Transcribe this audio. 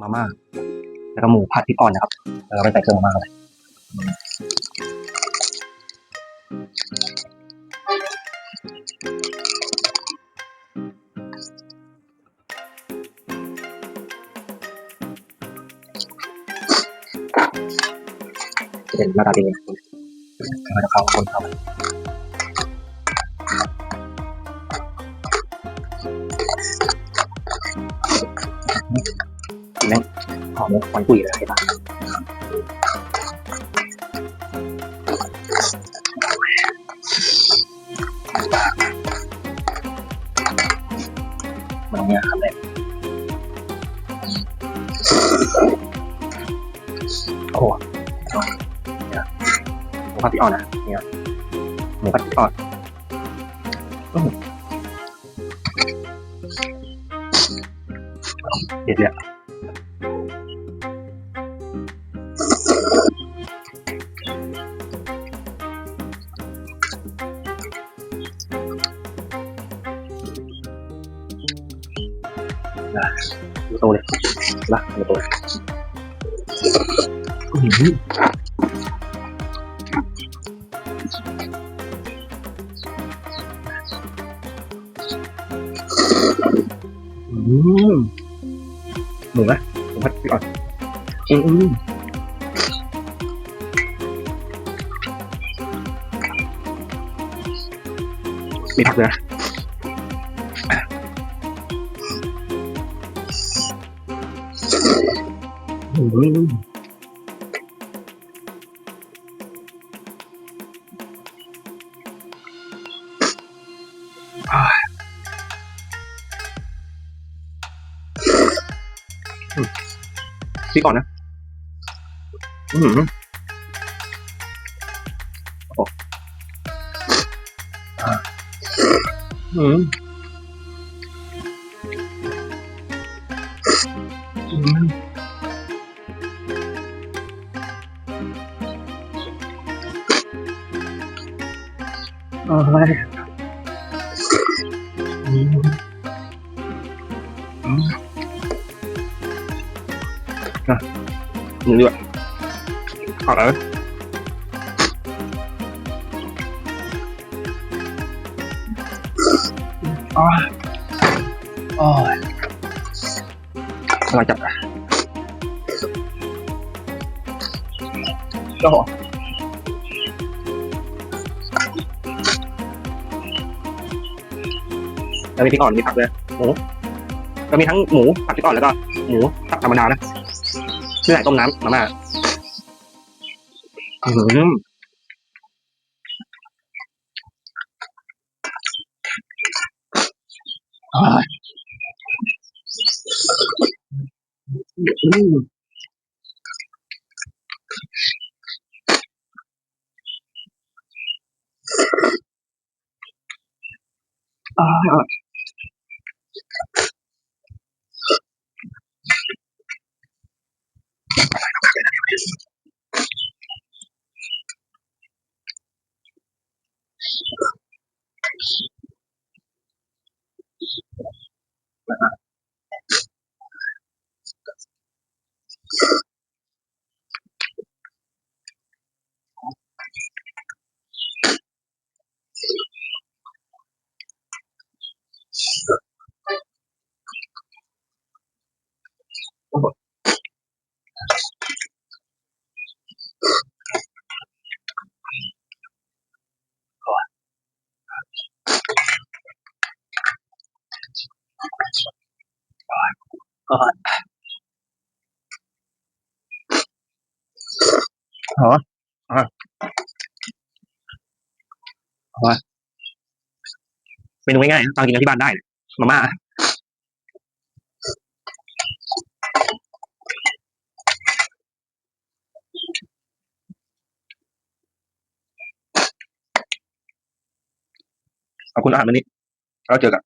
มาม่าแล้วก็หมูผัดพริกอ่อนนะครับแล้วเราไปใส่เครื่องมาม่าเลยเป็นหน้าตาดีนะเราจะเข้าคนเข้าไป หอมควันกุยเลยใช่ปะมันเนี่ยครับเลยโอ้โหเนี่ยหมูผัดพริกอ่อนนะเนี่ยหมูผัดพริกอ่อนอื้อหือเด็ดเลย อะดูโตเลยละโตเลยอื้อืมหมูนะหมูผัดกอ่อนอืมอืมมีผักเลยนะ พริกก่อนนะ อืมโอ้อ่าอืม อ้ยอืมอืมอะนี่ด้วยเอาแล้วอ๋ออ้ยอร่อยจัดอะก็ แล้วมีพริกอ่อนมีผักเลยหมูก็มีทั้งหมูผัดพริกอ่อนแล้วก็หมูผัดธรรมดานะชื่อไหนต้มน้ำมาม่าอืมอ่า อืมอ่าก็เหรออ่าเอเมนูง่ายๆตอนกินกันที่บ้านได้มาม่าขอบคุณอาหารวันนี้แล้วเจอกัน